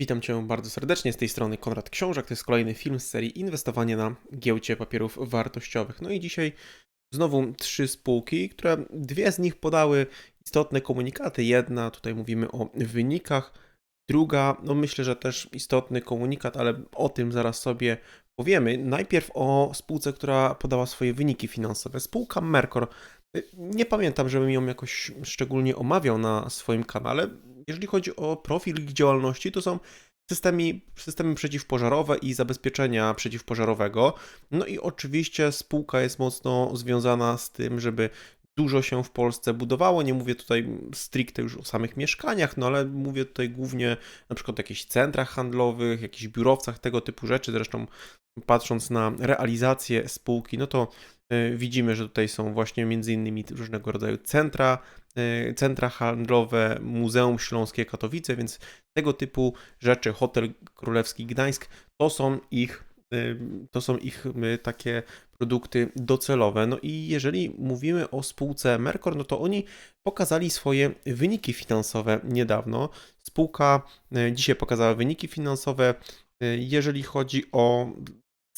Witam Cię bardzo serdecznie z tej strony Konrad Książek. To jest kolejny film z serii Inwestowanie na giełdzie papierów wartościowych. No i dzisiaj znowu trzy spółki, które dwie z nich podały istotne komunikaty. Jedna, tutaj mówimy o wynikach, druga, no myślę, że też istotny komunikat, ale o tym zaraz sobie powiemy. Najpierw o spółce, która podała swoje wyniki finansowe. Spółka Mercor. Nie pamiętam, żebym ją jakoś szczególnie omawiał na swoim kanale. Jeżeli chodzi o profil ich działalności, to są systemy, systemy przeciwpożarowe i zabezpieczenia przeciwpożarowego. No i oczywiście spółka jest mocno związana z tym, żeby dużo się w Polsce budowało. Nie mówię tutaj stricte już o samych mieszkaniach, no ale mówię tutaj głównie na przykład o jakichś centrach handlowych, jakichś biurowcach, tego typu rzeczy. Zresztą patrząc na realizację spółki, no to widzimy, że tutaj są właśnie między innymi różnego rodzaju centra, y, centra handlowe, Muzeum Śląskie Katowice, więc tego typu rzeczy, Hotel Królewski Gdańsk, to są ich y, to są ich takie produkty docelowe. No i jeżeli mówimy o spółce Mercor, no to oni pokazali swoje wyniki finansowe niedawno. Spółka dzisiaj pokazała wyniki finansowe. Jeżeli chodzi o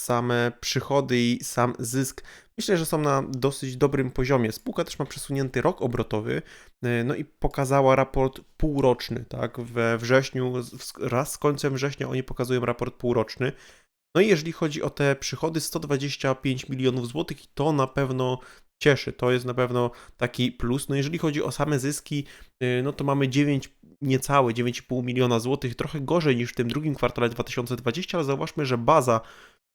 same przychody i sam zysk, myślę, że są na dosyć dobrym poziomie. Spółka też ma przesunięty rok obrotowy, e, no i pokazała raport półroczny, tak? We wrześniu, raz z końcem września oni pokazują raport półroczny. No i jeżeli chodzi o te przychody, 125 milionów złotych, to na pewno cieszy. To jest na pewno taki plus. No jeżeli chodzi o same zyski, e, no to mamy 9, niecałe 9,5 miliona złotych, trochę gorzej niż w tym drugim kwartale 2020, ale zauważmy, że baza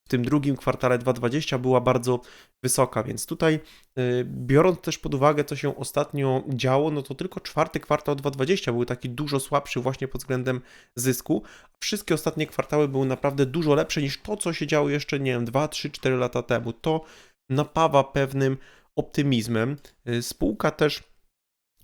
w tym drugim kwartale 2020 była bardzo wysoka, więc tutaj y, biorąc też pod uwagę, co się ostatnio działo, no to tylko czwarty kwartał 2020 był taki dużo słabszy właśnie pod względem zysku. Wszystkie ostatnie kwartały były naprawdę dużo lepsze niż to, co się działo jeszcze, nie wiem, 2, 3, 4 lata temu. To napawa pewnym optymizmem. Y, spółka też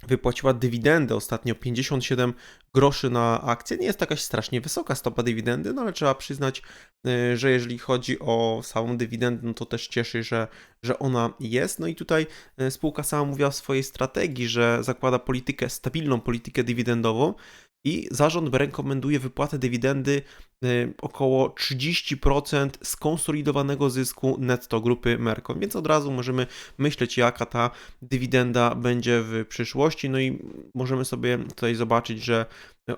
wypłaciła dywidendę ostatnio 57 groszy na akcję. Nie jest to jakaś strasznie wysoka stopa dywidendy, no ale trzeba przyznać, y, że jeżeli chodzi o samą dywidendę, no to też cieszy, że, że ona jest. No i tutaj y, spółka sama mówiła w swojej strategii, że zakłada politykę, stabilną politykę dywidendową i zarząd rekomenduje wypłatę dywidendy y, około 30% skonsolidowanego zysku netto grupy Mercon, więc od razu możemy myśleć, jaka ta dywidenda będzie w przyszłości. No i możemy sobie tutaj zobaczyć, że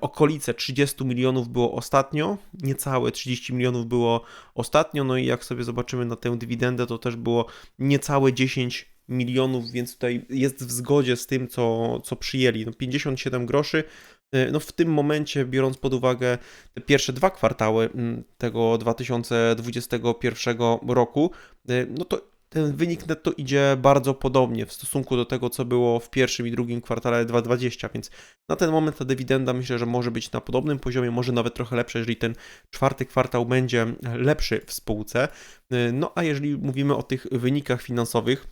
okolice 30 milionów było ostatnio, niecałe 30 milionów było ostatnio, no i jak sobie zobaczymy na tę dywidendę, to też było niecałe 10 milionów, więc tutaj jest w zgodzie z tym, co, co przyjęli. No 57 groszy no w tym momencie, biorąc pod uwagę te pierwsze dwa kwartały mm, tego 2021 roku, y, no to ten wynik netto idzie bardzo podobnie w stosunku do tego, co było w pierwszym i drugim kwartale 2020, więc na ten moment ta dywidenda myślę, że może być na podobnym poziomie, może nawet trochę lepsze, jeżeli ten czwarty kwartał będzie lepszy w spółce. Y, no a jeżeli mówimy o tych wynikach finansowych,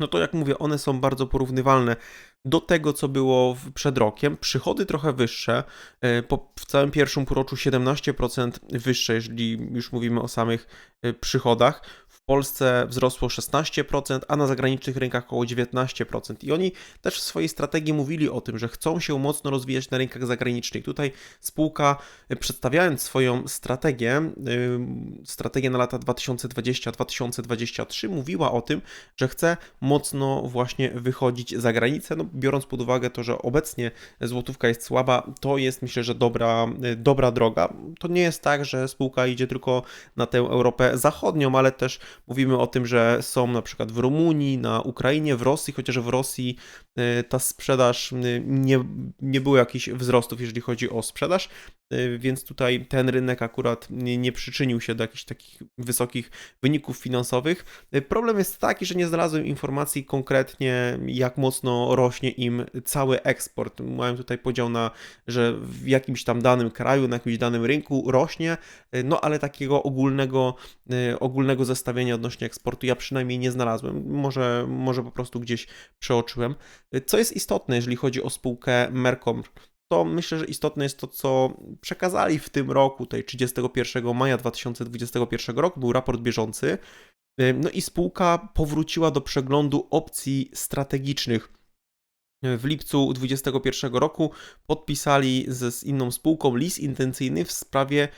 no to jak mówię, one są bardzo porównywalne do tego, co było przed rokiem. Przychody trochę wyższe, e, w całym pierwszym półroczu 17% wyższe, jeżeli już mówimy o samych e, przychodach. Polsce wzrosło 16%, a na zagranicznych rynkach około 19%. I oni też w swojej strategii mówili o tym, że chcą się mocno rozwijać na rynkach zagranicznych. Tutaj spółka, y, przedstawiając swoją strategię, y, strategię na lata 2020-2023, mówiła o tym, że chce mocno właśnie wychodzić za granicę. No, biorąc pod uwagę to, że obecnie złotówka jest słaba, to jest myślę, że dobra, y, dobra droga. To nie jest tak, że spółka idzie tylko na tę Europę Zachodnią, ale też Mówimy o tym, że są na przykład w Rumunii, na Ukrainie, w Rosji, chociaż w Rosji y, ta sprzedaż y, nie, nie było jakichś wzrostów, jeżeli chodzi o sprzedaż, więc tutaj ten rynek akurat nie, nie przyczynił się do jakichś takich wysokich wyników finansowych. Problem jest taki, że nie znalazłem informacji konkretnie, jak mocno rośnie im cały eksport. Mają tutaj podział na, że w jakimś tam danym kraju, na jakimś danym rynku rośnie, no ale takiego ogólnego, ogólnego zestawienia odnośnie eksportu ja przynajmniej nie znalazłem. Może, może po prostu gdzieś przeoczyłem. Co jest istotne, jeżeli chodzi o spółkę Mercom, to myślę, że istotne jest to, co przekazali w tym roku, tej 31 maja 2021 roku, był raport bieżący. No i spółka powróciła do przeglądu opcji strategicznych w lipcu 2021 roku podpisali ze, z inną spółką list intencyjny w sprawie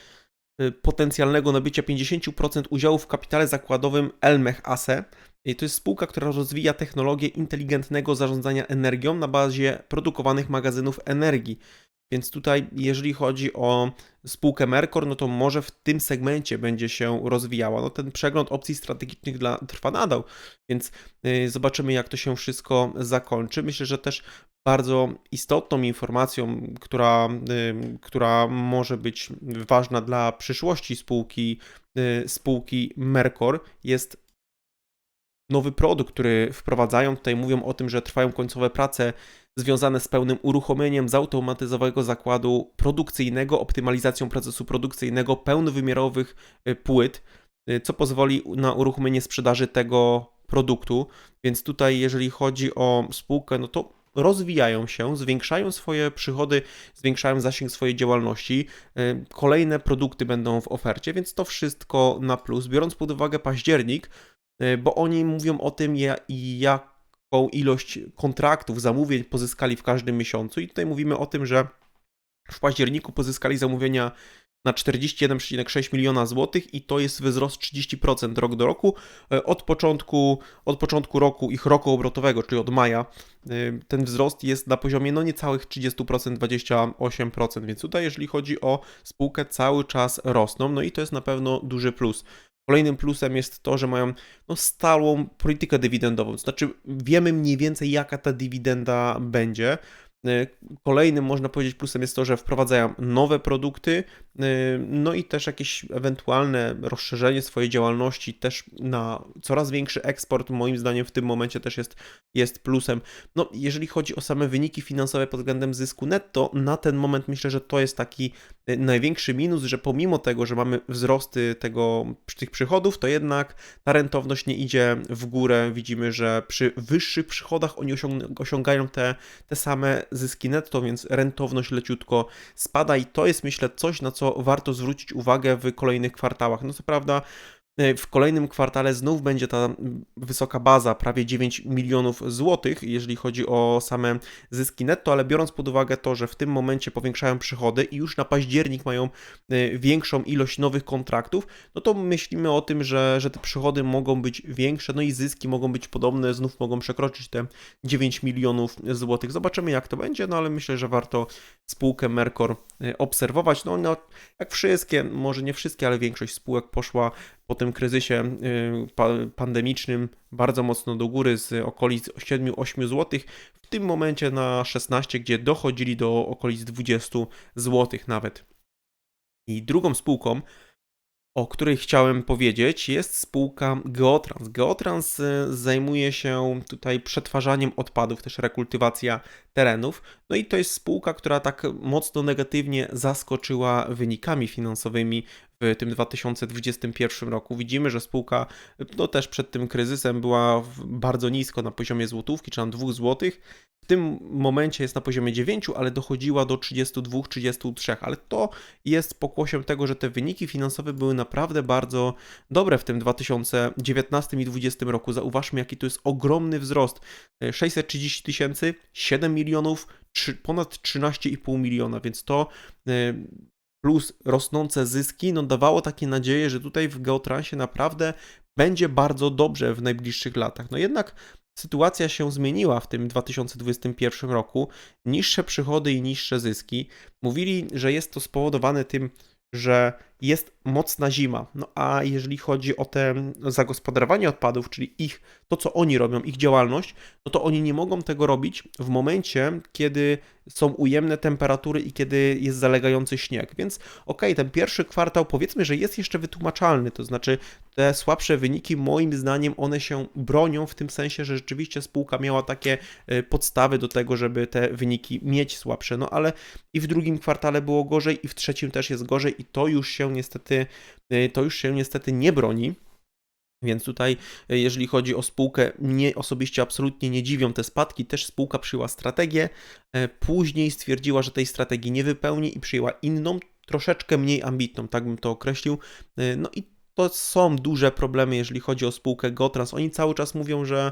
y, potencjalnego nabycia 50% udziału w kapitale zakładowym Elmech ASE. To jest spółka, która rozwija technologię inteligentnego zarządzania energią na bazie produkowanych magazynów energii. Więc tutaj, jeżeli chodzi o spółkę Mercor, no to może w tym segmencie będzie się rozwijała. No ten przegląd opcji strategicznych dla, trwa nadal, więc y, zobaczymy, jak to się wszystko zakończy. Myślę, że też bardzo istotną informacją, która, y, która może być ważna dla przyszłości spółki, y, spółki Mercor jest nowy produkt, który wprowadzają. Tutaj mówią o tym, że trwają końcowe prace związane z pełnym uruchomieniem zautomatyzowanego zakładu produkcyjnego, optymalizacją procesu produkcyjnego pełnowymiarowych y, płyt, y, co pozwoli na uruchomienie sprzedaży tego produktu. Więc tutaj, jeżeli chodzi o spółkę, no to rozwijają się, zwiększają swoje przychody, zwiększają zasięg swojej działalności. Y, kolejne produkty będą w ofercie, więc to wszystko na plus. Biorąc pod uwagę październik, bo oni mówią o tym, jak ilość kontraktów, zamówień pozyskali w każdym miesiącu. I tutaj mówimy o tym, że w październiku pozyskali zamówienia na 41,6 miliona złotych i to jest wzrost 30% rok do roku. E, od początku, od początku roku, ich roku obrotowego, czyli od maja, e, ten wzrost jest na poziomie no niecałych 30%, 28%, więc tutaj jeżeli chodzi o spółkę cały czas rosną, no i to jest na pewno duży plus. Kolejnym plusem jest to, że mają no, stałą politykę dywidendową, to znaczy wiemy mniej więcej jaka ta dywidenda będzie. Y, kolejnym, można powiedzieć, plusem jest to, że wprowadzają nowe produkty, y, no i też jakieś ewentualne rozszerzenie swojej działalności też na coraz większy eksport, moim zdaniem w tym momencie też jest, jest plusem. No, jeżeli chodzi o same wyniki finansowe pod względem zysku netto, na ten moment myślę, że to jest taki największy minus, że pomimo tego, że mamy wzrosty tego, tych przychodów, to jednak ta rentowność nie idzie w górę. Widzimy, że przy wyższych przychodach oni osiągają te, te same zyski netto, więc rentowność leciutko spada i to jest myślę coś, na co warto zwrócić uwagę w kolejnych kwartałach. No co prawda w kolejnym kwartale znów będzie ta wysoka baza, prawie 9 milionów złotych, jeżeli chodzi o same zyski netto, ale biorąc pod uwagę to, że w tym momencie powiększają przychody i już na październik mają e, większą ilość nowych kontraktów, no to myślimy o tym, że, że te przychody mogą być większe, no i zyski mogą być podobne, znów mogą przekroczyć te 9 milionów złotych. Zobaczymy jak to będzie, no ale myślę, że warto spółkę Mercor e, obserwować. No, no jak wszystkie, może nie wszystkie, ale większość spółek poszła po tym kryzysie y, pandemicznym bardzo mocno do góry z okolic 7-8 zł, w tym momencie na 16, gdzie dochodzili do okolic 20 zł nawet. I drugą spółką, o której chciałem powiedzieć, jest spółka Geotrans. Geotrans y, zajmuje się tutaj przetwarzaniem odpadów, też rekultywacja terenów. No i to jest spółka, która tak mocno negatywnie zaskoczyła wynikami finansowymi w tym 2021 roku. Widzimy, że spółka no też przed tym kryzysem była bardzo nisko na poziomie złotówki, czy tam 2 złotych. W tym momencie jest na poziomie 9, ale dochodziła do 32-33, ale to jest pokłosiem tego, że te wyniki finansowe były naprawdę bardzo dobre w tym 2019 i 2020 roku. Zauważmy, jaki to jest ogromny wzrost. 630 tysięcy, 7 milionów, ponad 13,5 miliona, więc to e, plus rosnące zyski, no dawało takie nadzieję, że tutaj w Geotransie naprawdę będzie bardzo dobrze w najbliższych latach. No jednak sytuacja się zmieniła w tym 2021 roku. Niższe przychody i niższe zyski. Mówili, że jest to spowodowane tym, że jest mocna zima. No a jeżeli chodzi o te zagospodarowanie odpadów, czyli ich, to co oni robią, ich działalność, no to oni nie mogą tego robić w momencie, kiedy są ujemne temperatury i kiedy jest zalegający śnieg. Więc okej, okay, ten pierwszy kwartał powiedzmy, że jest jeszcze wytłumaczalny, to znaczy te słabsze wyniki moim zdaniem one się bronią w tym sensie, że rzeczywiście spółka miała takie e, podstawy do tego, żeby te wyniki mieć słabsze. No ale i w drugim kwartale było gorzej i w trzecim też jest gorzej i to już się niestety, y, to już się niestety nie broni. Więc tutaj, y, jeżeli chodzi o spółkę, mnie osobiście absolutnie nie dziwią te spadki. Też spółka przyjęła strategię, e, później stwierdziła, że tej strategii nie wypełni i przyjęła inną, troszeczkę mniej ambitną, tak bym to określił. No i to są duże problemy, jeżeli chodzi o spółkę Gotrans. Oni cały czas mówią, że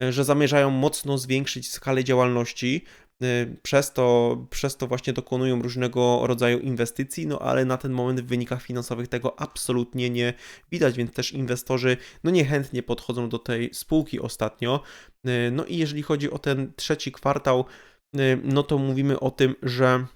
że zamierzają mocno zwiększyć skalę działalności. E, Przez to, przez to właśnie dokonują różnego rodzaju inwestycji, no ale na ten moment w wynikach finansowych tego absolutnie nie widać, więc też inwestorzy no niechętnie podchodzą do tej spółki ostatnio. E, No i jeżeli chodzi o ten trzeci kwartał, e, no to mówimy o tym, że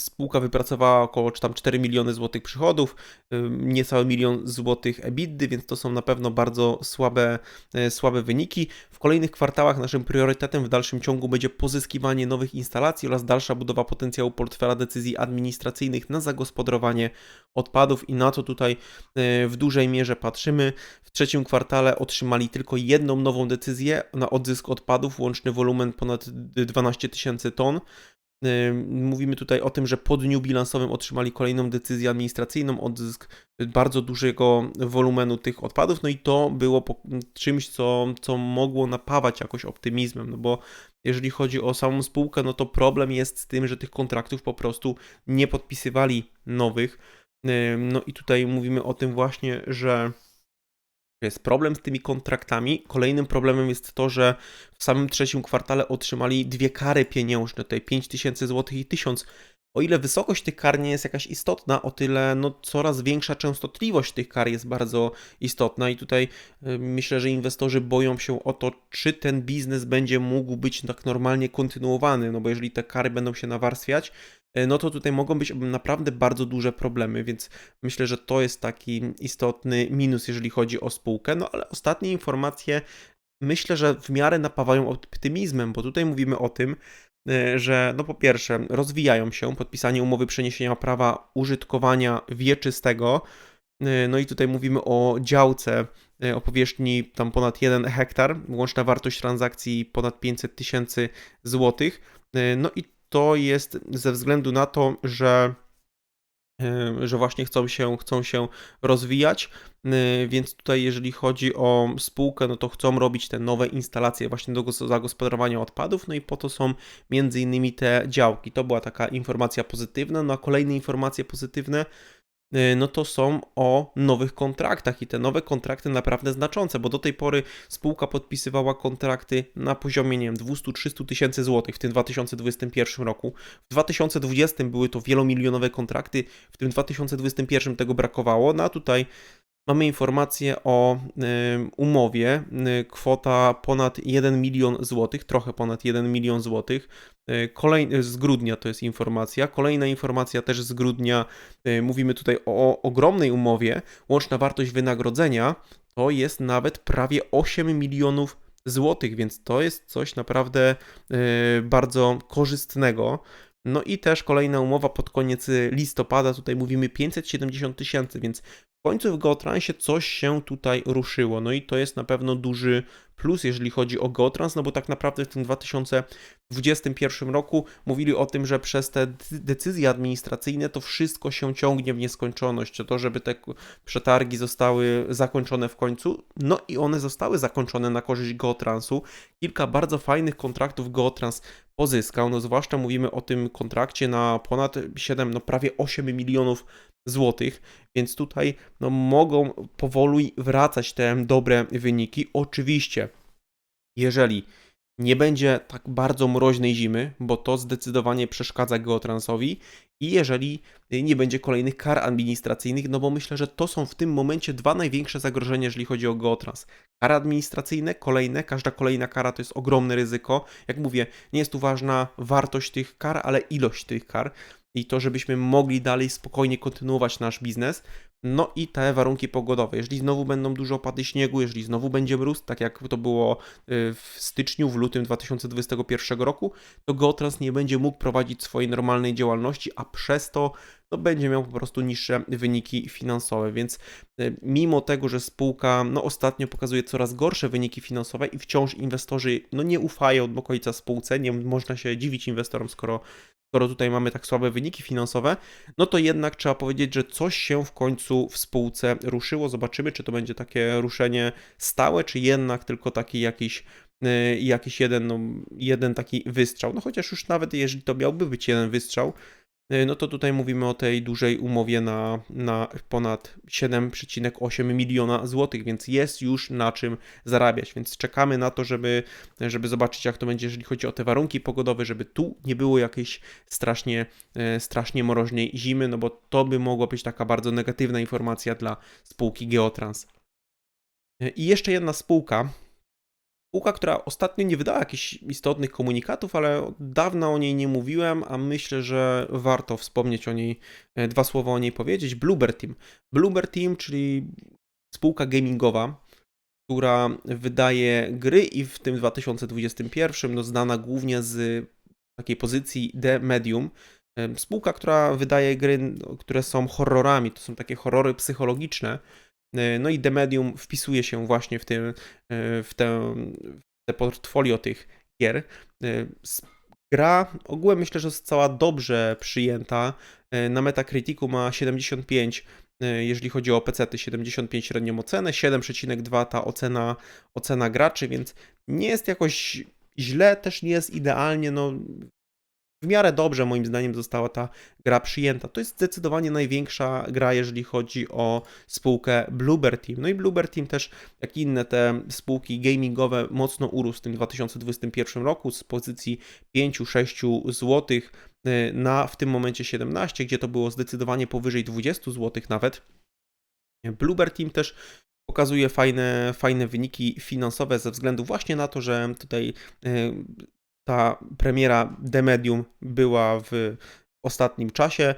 Spółka wypracowała około czy tam 4 miliony złotych przychodów, y, niecały milion złotych EBITDA, więc to są na pewno bardzo słabe, e, słabe wyniki. W kolejnych kwartałach naszym priorytetem w dalszym ciągu będzie pozyskiwanie nowych instalacji oraz dalsza budowa potencjału portfela decyzji administracyjnych na zagospodarowanie odpadów i na to tutaj e, w dużej mierze patrzymy. W trzecim kwartale otrzymali tylko jedną nową decyzję na odzysk odpadów, łączny wolumen ponad 12 tysięcy ton. Mówimy tutaj o tym, że po dniu bilansowym otrzymali kolejną decyzję administracyjną, odzysk bardzo dużego wolumenu tych odpadów, no i to było czymś, co, co mogło napawać jakoś optymizmem, no bo jeżeli chodzi o samą spółkę, no to problem jest z tym, że tych kontraktów po prostu nie podpisywali nowych. No i tutaj mówimy o tym właśnie, że jest problem z tymi kontraktami. Kolejnym problemem jest to, że w samym trzecim kwartale otrzymali dwie kary pieniężne, tutaj 5000 zł i 1000. O ile wysokość tych kar nie jest jakaś istotna, o tyle no, coraz większa częstotliwość tych kar jest bardzo istotna i tutaj y, myślę, że inwestorzy boją się o to, czy ten biznes będzie mógł być tak normalnie kontynuowany, no bo jeżeli te kary będą się nawarstwiać, no to tutaj mogą być naprawdę bardzo duże problemy, więc myślę, że to jest taki istotny minus, jeżeli chodzi o spółkę. No ale ostatnie informacje myślę, że w miarę napawają optymizmem, bo tutaj mówimy o tym, y, że no po pierwsze rozwijają się, podpisanie umowy przeniesienia prawa użytkowania wieczystego, y, no i tutaj mówimy o działce y, o powierzchni tam ponad 1 hektar, łączna wartość transakcji ponad 500 tysięcy złotych, Y, no i to jest ze względu na to, że że właśnie chcą się, chcą się rozwijać, więc tutaj jeżeli chodzi o spółkę, no to chcą robić te nowe instalacje właśnie do gos- zagospodarowania odpadów, no i po to są między innymi te działki. To była taka informacja pozytywna, no a kolejne informacje pozytywne no to są o nowych kontraktach i te nowe kontrakty naprawdę znaczące, bo do tej pory spółka podpisywała kontrakty na poziomie, nie wiem, 200-300 tysięcy złotych w tym 2021 roku. W 2020 były to wielomilionowe kontrakty, w tym 2021 tego brakowało, no a tutaj mamy informację o y, umowie, y, kwota ponad 1 milion złotych, trochę ponad 1 milion złotych. Y, Kolej, z grudnia to jest informacja. Kolejna informacja też z grudnia. Mówimy tutaj o ogromnej umowie. Łączna wartość wynagrodzenia to jest nawet prawie 8 milionów złotych, więc to jest coś naprawdę bardzo korzystnego. No i też kolejna umowa pod koniec listopada, tutaj mówimy 570 tysięcy, więc końcu w Geotransie coś się tutaj ruszyło. No i to jest na pewno duży plus, jeżeli chodzi o Geotrans, no bo tak naprawdę w tym 2021 roku mówili o tym, że przez te decyzje administracyjne to wszystko się ciągnie w nieskończoność, to, żeby te przetargi zostały zakończone w końcu. No i one zostały zakończone na korzyść Geotransu. Kilka bardzo fajnych kontraktów Geotrans pozyskał, no zwłaszcza mówimy o tym kontrakcie na ponad 7, no prawie 8 milionów złotych, więc tutaj no, mogą powoli wracać te dobre wyniki. Oczywiście, jeżeli nie będzie tak bardzo mroźnej zimy, bo to zdecydowanie przeszkadza Geotransowi i jeżeli nie będzie kolejnych kar administracyjnych, no bo myślę, że to są w tym momencie dwa największe zagrożenia, jeżeli chodzi o Geotrans. Kary administracyjne, kolejne, każda kolejna kara to jest ogromne ryzyko. Jak mówię, nie jest tu ważna wartość tych kar, ale ilość tych kar i to, żebyśmy mogli dalej spokojnie kontynuować nasz biznes. No i te warunki pogodowe. Jeżeli znowu będą duże opady śniegu, jeżeli znowu będzie mróz, tak jak to było y, w styczniu, w lutym 2021 roku, to Geotrans nie będzie mógł prowadzić swojej normalnej działalności, a przez to no, będzie miał po prostu niższe wyniki finansowe. Więc y, mimo tego, że spółka no, ostatnio pokazuje coraz gorsze wyniki finansowe i wciąż inwestorzy no, nie ufają do końca spółce, nie można się dziwić inwestorom, skoro skoro tutaj mamy tak słabe wyniki finansowe, no to jednak trzeba powiedzieć, że coś się w końcu w spółce ruszyło. Zobaczymy, czy to będzie takie ruszenie stałe, czy jednak tylko taki jakiś, y, jakiś jeden, no, jeden taki wystrzał. No chociaż już nawet jeżeli to miałby być jeden wystrzał, no to tutaj mówimy o tej dużej umowie na, na ponad 7,8 miliona złotych, więc jest już na czym zarabiać, więc czekamy na to, żeby, żeby zobaczyć jak to będzie, jeżeli chodzi o te warunki pogodowe, żeby tu nie było jakiejś strasznie, y, strasznie mroźnej zimy, no bo to by mogła być taka bardzo negatywna informacja dla spółki Geotrans. Y, I jeszcze jedna spółka, Spółka, która ostatnio nie wydała jakichś istotnych komunikatów, ale od dawna o niej nie mówiłem, a myślę, że warto wspomnieć o niej, e, dwa słowa o niej powiedzieć. Bloober Team. Bloober Team, czyli spółka gamingowa, która wydaje gry i w tym 2021 no, znana głównie z takiej pozycji The Medium. E, spółka, która wydaje gry, no, które są horrorami, to są takie horrory psychologiczne. E, no i The Medium wpisuje się właśnie w, tym, e, w, te, w te portfolio tych gier. E, gra ogółem myślę, że została dobrze przyjęta. Na Metacriticu ma 75, jeżeli chodzi o PC, 75 średnią ocenę, 7,2 ta ocena, ocena graczy, więc nie jest jakoś źle, też nie jest idealnie. No, w miarę dobrze moim zdaniem została ta gra przyjęta. To jest zdecydowanie największa gra, jeżeli chodzi o spółkę Bluebird Team. No i Bluebird Team też, jak inne te spółki gamingowe, mocno urósł w tym 2021 roku z pozycji 5-6 zł na w tym momencie 17, gdzie to było zdecydowanie powyżej 20 zł nawet. Bluebird Team też pokazuje fajne, fajne wyniki finansowe ze względu właśnie na to, że tutaj y, ta premiera The Medium była w ostatnim czasie.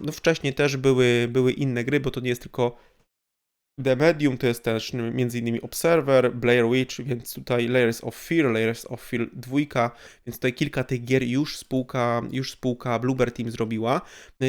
No wcześniej też były, były inne gry, bo to nie jest tylko The Medium, to jest też m.in. Observer, Blair Witch, więc tutaj Layers of Fear, Layers of Fear 2, więc tutaj kilka tych gier już spółka, już spółka Bluebird Team zrobiła.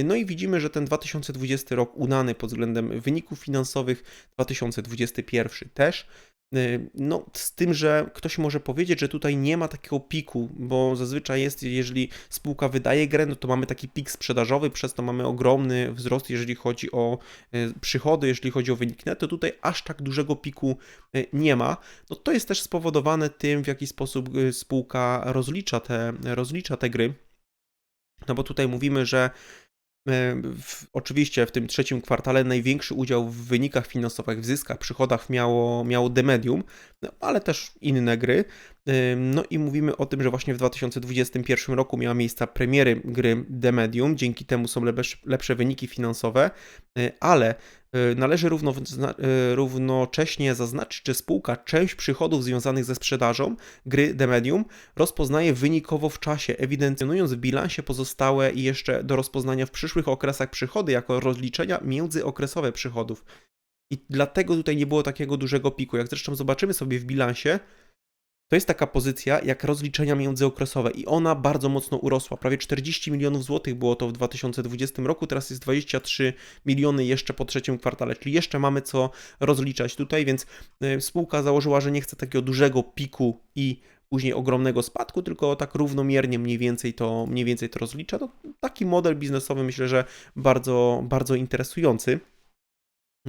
No i widzimy, że ten 2020 rok udany pod względem wyników finansowych, 2021 też. Y, no, z tym, że ktoś może powiedzieć, że tutaj nie ma takiego piku, bo zazwyczaj jest, jeżeli spółka wydaje grę, no to mamy taki pik sprzedażowy, przez to mamy ogromny wzrost, jeżeli chodzi o y, przychody, jeżeli chodzi o wynik netto. Tutaj aż tak dużego piku y, nie ma. No to jest też spowodowane tym, w jaki sposób spółka rozlicza te, rozlicza te gry. No bo tutaj mówimy, że w, oczywiście w tym trzecim kwartale największy udział w wynikach finansowych, w zyskach, przychodach miało, miało The Medium, no, ale też inne gry. E, no i mówimy o tym, że właśnie w 2021 roku miała miejsce premiery gry The Medium, dzięki temu są lepsze, lepsze wyniki finansowe, e, ale E, należy równo, e, równocześnie zaznaczyć, że spółka część przychodów związanych ze sprzedażą gry The Medium rozpoznaje wynikowo w czasie, ewidencjonując w bilansie pozostałe i jeszcze do rozpoznania w przyszłych okresach przychody jako rozliczenia międzyokresowe przychodów. I dlatego tutaj nie było takiego dużego piku. Jak zresztą zobaczymy sobie w bilansie, to jest taka pozycja jak rozliczenia międzyokresowe i ona bardzo mocno urosła. Prawie 40 milionów złotych było to w 2020 roku, teraz jest 23 miliony jeszcze po trzecim kwartale, czyli jeszcze mamy co rozliczać tutaj, więc e, spółka założyła, że nie chce takiego dużego piku i później ogromnego spadku, tylko tak równomiernie mniej więcej to, mniej więcej to rozlicza. To taki model biznesowy myślę, że bardzo, bardzo interesujący.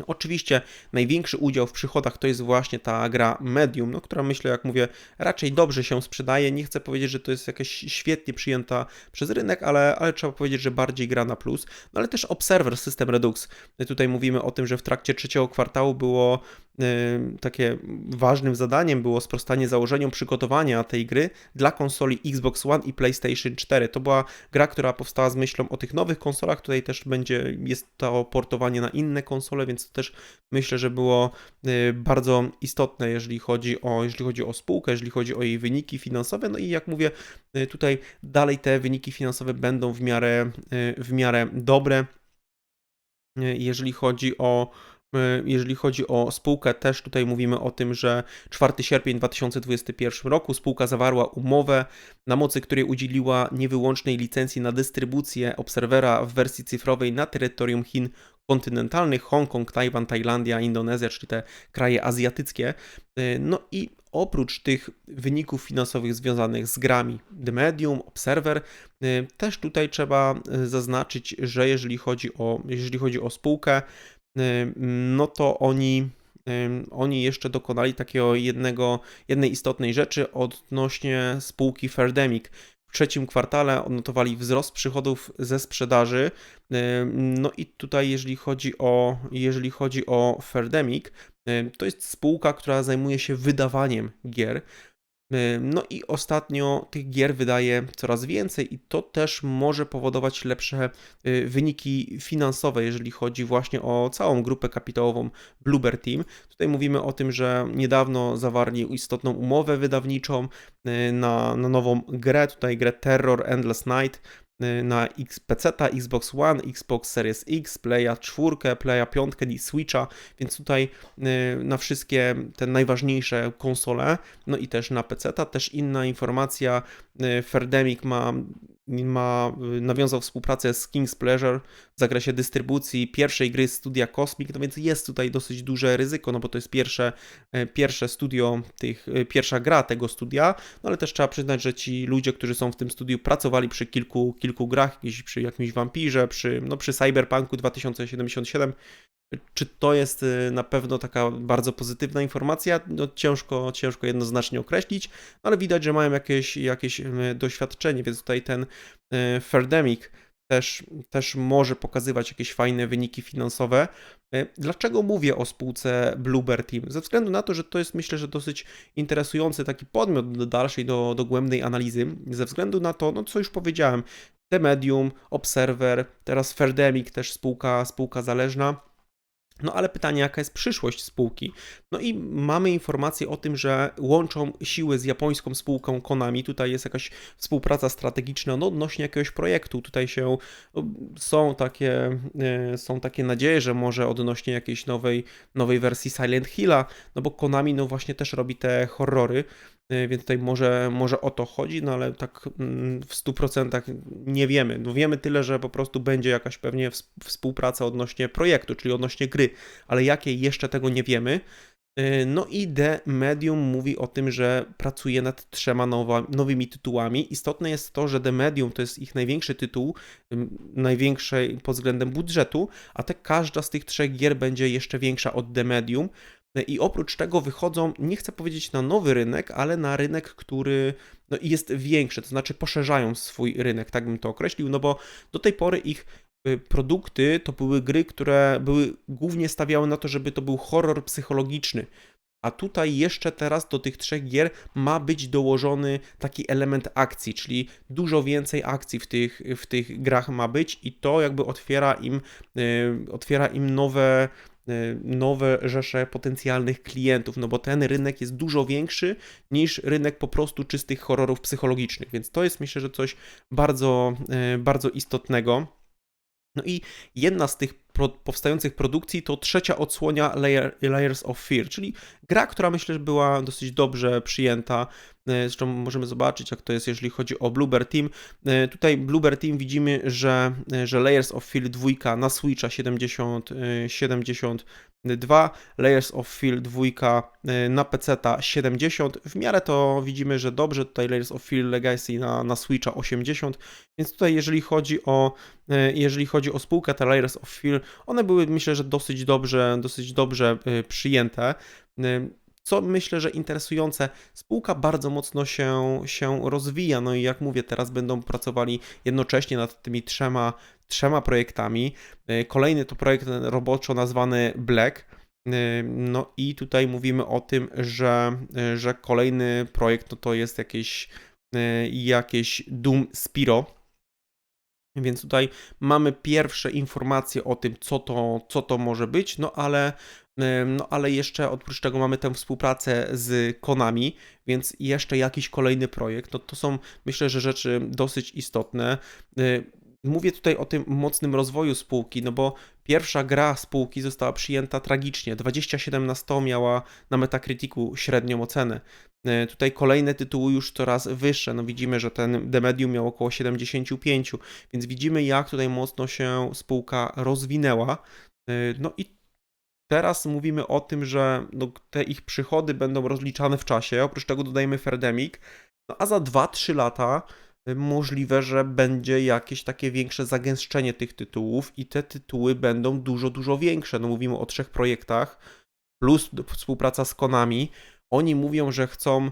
Oczywiście największy udział w przychodach to jest właśnie ta gra Medium, no, która myślę, jak mówię, raczej dobrze się sprzedaje. Nie chcę powiedzieć, że to jest jakaś świetnie przyjęta przez rynek, ale, ale trzeba powiedzieć, że bardziej gra na plus. No ale też Observer System Redux. Tutaj mówimy o tym, że w trakcie trzeciego kwartału było takie ważnym zadaniem było sprostanie założeniom przygotowania tej gry dla konsoli Xbox One i PlayStation 4. To była gra, która powstała z myślą o tych nowych konsolach. Tutaj też będzie, jest to portowanie na inne konsole, więc to też myślę, że było y, bardzo istotne, jeżeli chodzi o, jeżeli chodzi o spółkę, jeżeli chodzi o jej wyniki finansowe. No i jak mówię, y, tutaj dalej te wyniki finansowe będą w miarę, y, w miarę dobre. Jeżeli chodzi o jeżeli chodzi o spółkę, też tutaj mówimy o tym, że 4 sierpień 2021 roku spółka zawarła umowę, na mocy której udzieliła niewyłącznej licencji na dystrybucję obserwera w wersji cyfrowej na terytorium Chin kontynentalnych, Hongkong, Tajwan, Tajlandia, Indonezja, czyli te kraje azjatyckie. E, no i oprócz tych wyników finansowych związanych z grami The Medium, Observer, e, też tutaj trzeba zaznaczyć, że jeżeli chodzi o, jeżeli chodzi o spółkę, no to oni, oni jeszcze dokonali takiego jednego, jednej istotnej rzeczy odnośnie spółki Ferdemic. w trzecim kwartale odnotowali wzrost przychodów ze sprzedaży. E, No i tutaj, jeżeli chodzi o, jeżeli chodzi o Ferdemic, to jest spółka, która zajmuje się wydawaniem gier. Y, No i ostatnio tych gier wydaje coraz więcej, i to też może powodować lepsze y, wyniki finansowe, jeżeli chodzi właśnie o całą grupę kapitałową Bluebird Team. Tutaj mówimy o tym, że niedawno zawarli istotną umowę wydawniczą y, na, na nową grę, tutaj grę Terror Endless Night na PC, Xbox One, Xbox Series X, Playa 4, Playa 5 i Switcha, więc tutaj y, na wszystkie te najważniejsze konsole, no i też na PC. Też inna informacja, y, Ferdemic ma, ma y, nawiązał współpracę z King's Pleasure w zakresie dystrybucji pierwszej gry studia Cosmic, no więc jest tutaj dosyć duże ryzyko, no bo to jest pierwsze, e, pierwsze studio tych, e, pierwsza gra tego studia, no ale też trzeba przyznać, że ci ludzie, którzy są w tym studiu pracowali przy kilku, kilku grach, przy jakimś Vampirze, przy, no, przy Cyberpunku 2077, czy to jest y, na pewno taka bardzo pozytywna informacja? No ciężko, ciężko jednoznacznie określić, no ale widać, że mają jakieś, jakieś y, doświadczenie, więc tutaj ten y, Ferdemic też, też może pokazywać jakieś fajne wyniki finansowe. Dlaczego mówię o spółce Bluebird Team? Ze względu na to, że to jest myślę, że dosyć interesujący taki podmiot do dalszej, do, dogłębnej analizy. Ze względu na to, no co już powiedziałem, The Medium, Observer, teraz Ferdemic, też spółka, spółka zależna. No ale pytanie, jaka jest przyszłość spółki? No i mamy informacje o tym, że łączą siły z japońską spółką Konami. Tutaj jest jakaś współpraca strategiczna no, odnośnie jakiegoś projektu. Tutaj się no, są takie, e, są takie nadzieje, że może odnośnie jakiejś nowej, nowej wersji Silent Hilla, no bo Konami no właśnie też robi te horrory. E, Więc tutaj może, może o to chodzi, no ale tak mm, w 100% nie wiemy. No wiemy tyle, że po prostu będzie jakaś pewnie ws- współpraca odnośnie projektu, czyli odnośnie gry, ale jakiej jeszcze tego nie wiemy. E, No i The Medium mówi o tym, że pracuje nad trzema nowa, nowymi tytułami. Istotne jest to, że The Medium to jest ich największy tytuł, największy pod względem budżetu, a te każda z tych trzech gier będzie jeszcze większa od The Medium. I oprócz tego wychodzą, nie chcę powiedzieć na nowy rynek, ale na rynek, który no, jest większy, to znaczy poszerzają swój rynek, tak bym to określił, no bo do tej pory ich y, produkty to były gry, które były głównie stawiały na to, żeby to był horror psychologiczny. A tutaj jeszcze teraz do tych trzech gier ma być dołożony taki element akcji, czyli dużo więcej akcji w tych, w tych grach ma być i to jakby otwiera im, y, otwiera im nowe, nowe rzesze potencjalnych klientów, no bo ten rynek jest dużo większy niż rynek po prostu czystych horrorów psychologicznych, więc to jest myślę, że coś bardzo, y, bardzo istotnego. No i jedna z tych pro, powstających produkcji to trzecia odsłonia Layer, Layers of Fear, czyli gra, która myślę, że była dosyć dobrze przyjęta. E, Zresztą możemy zobaczyć, jak to jest, jeżeli chodzi o Bluebird Team. E, Tutaj Bluebird Team widzimy, że, e, że Layers of Fear 2 na Switcha 70, e, 72, Layers of Fear 2 e, na PC 70. W miarę to widzimy, że dobrze. Tutaj Layers of Fear Legacy na, na Switcha 80. Więc tutaj, jeżeli chodzi o, jeżeli chodzi o spółkę, te Layers of Fear, one były myślę, że dosyć dobrze, dosyć dobrze e, przyjęte. E, Co myślę, że interesujące, spółka bardzo mocno się, się rozwija. No i jak mówię, teraz będą pracowali jednocześnie nad tymi trzema, trzema projektami. E, Kolejny to projekt roboczo nazwany Black. No i tutaj mówimy o tym, że, że kolejny projekt no to jest jakieś, jakieś Doom Spiro. Więc tutaj mamy pierwsze informacje o tym, co to, co to może być, no ale, no ale jeszcze oprócz tego mamy tę współpracę z Konami, więc jeszcze jakiś kolejny projekt. No to są myślę, że rzeczy dosyć istotne. Mówię tutaj o tym mocnym rozwoju spółki, no bo pierwsza gra spółki została przyjęta tragicznie. 27 na 100 miała na Metacriticu średnią ocenę. E, Tutaj kolejne tytuły już coraz wyższe. No widzimy, że ten The Medium miał około 75, więc widzimy, jak tutaj mocno się spółka rozwinęła. E, No i teraz mówimy o tym, że no, te ich przychody będą rozliczane w czasie. Oprócz tego dodajemy Ferdemic. No a za 2-3 lata możliwe, że będzie jakieś takie większe zagęszczenie tych tytułów i te tytuły będą dużo, dużo większe. No mówimy o trzech projektach plus współpraca z Konami. Oni mówią, że chcą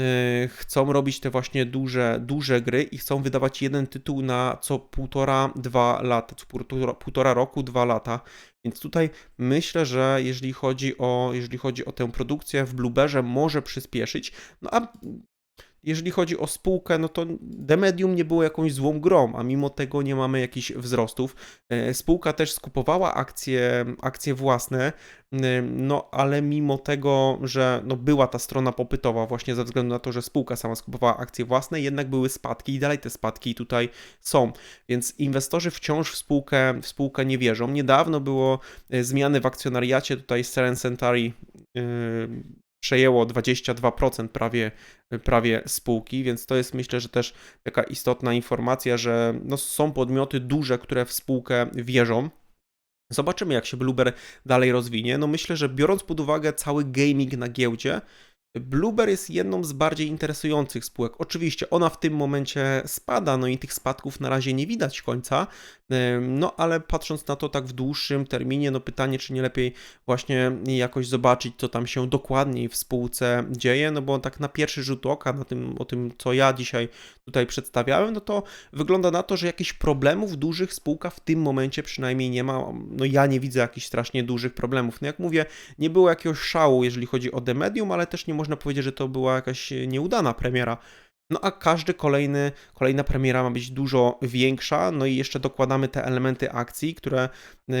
y, chcą robić te właśnie duże, duże gry i chcą wydawać jeden tytuł na co półtora, dwa lata, co półtora, półtora roku, dwa lata. Więc tutaj myślę, że jeżeli chodzi o, jeżeli chodzi o tę produkcję w Blueberze może przyspieszyć. No a jeżeli chodzi o spółkę, no to The Medium nie było jakąś złą grą, a mimo tego nie mamy jakichś wzrostów. E, Spółka też skupowała akcje, akcje własne, e, no ale mimo tego, że no, była ta strona popytowa właśnie ze względu na to, że spółka sama skupowała akcje własne, jednak były spadki i dalej te spadki tutaj są. Więc inwestorzy wciąż w spółkę, w spółkę nie wierzą. Niedawno było e, zmiany w akcjonariacie, tutaj Seren Centauri yy, przejęło 22% prawie, prawie spółki, więc to jest myślę, że też taka istotna informacja, że no, są podmioty duże, które w spółkę wierzą. Zobaczymy, jak się Blueber dalej rozwinie. No myślę, że biorąc pod uwagę cały gaming na giełdzie, Blueber jest jedną z bardziej interesujących spółek. Oczywiście ona w tym momencie spada, no i tych spadków na razie nie widać końca, no ale patrząc na to tak w dłuższym terminie, no pytanie, czy nie lepiej właśnie jakoś zobaczyć, co tam się dokładniej w spółce dzieje, no bo tak na pierwszy rzut oka, na tym, o tym, co ja dzisiaj tutaj przedstawiałem, no to wygląda na to, że jakichś problemów dużych spółka w tym momencie przynajmniej nie ma. No ja nie widzę jakichś strasznie dużych problemów. No jak mówię, nie było jakiegoś szału, jeżeli chodzi o The Medium, ale też nie można powiedzieć, że to była jakaś nieudana premiera. No a każdy kolejny, kolejna premiera ma być dużo większa, no i jeszcze dokładamy te elementy akcji, które,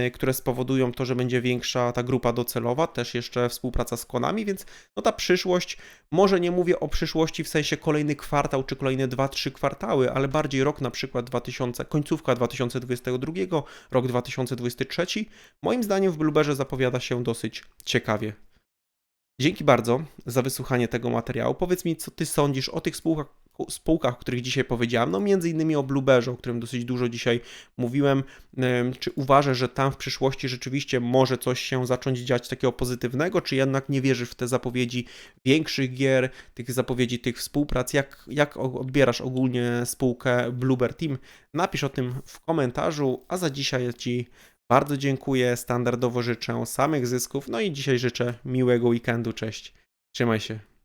y, które spowodują to, że będzie większa ta grupa docelowa, też jeszcze współpraca z konami, więc no ta przyszłość, może nie mówię o przyszłości w sensie kolejny kwartał czy kolejne 2-3 kwartały, ale bardziej rok na przykład 2000, końcówka 2022, rok 2023, moim zdaniem w Blueberze zapowiada się dosyć ciekawie. Dzięki bardzo za wysłuchanie tego materiału. Powiedz mi, co ty sądzisz o tych spółkach, spółkach, o których dzisiaj powiedziałem, no między innymi o Blueberze, o którym dosyć dużo dzisiaj mówiłem. Czy uważasz, że tam w przyszłości rzeczywiście może coś się zacząć dziać takiego pozytywnego, czy jednak nie wierzysz w te zapowiedzi większych gier, tych zapowiedzi tych współprac? Jak, jak odbierasz ogólnie spółkę Blueber Team? Napisz o tym w komentarzu, a za dzisiaj Ci bardzo dziękuję, standardowo życzę samych zysków, no i dzisiaj życzę miłego weekendu, cześć, trzymaj się.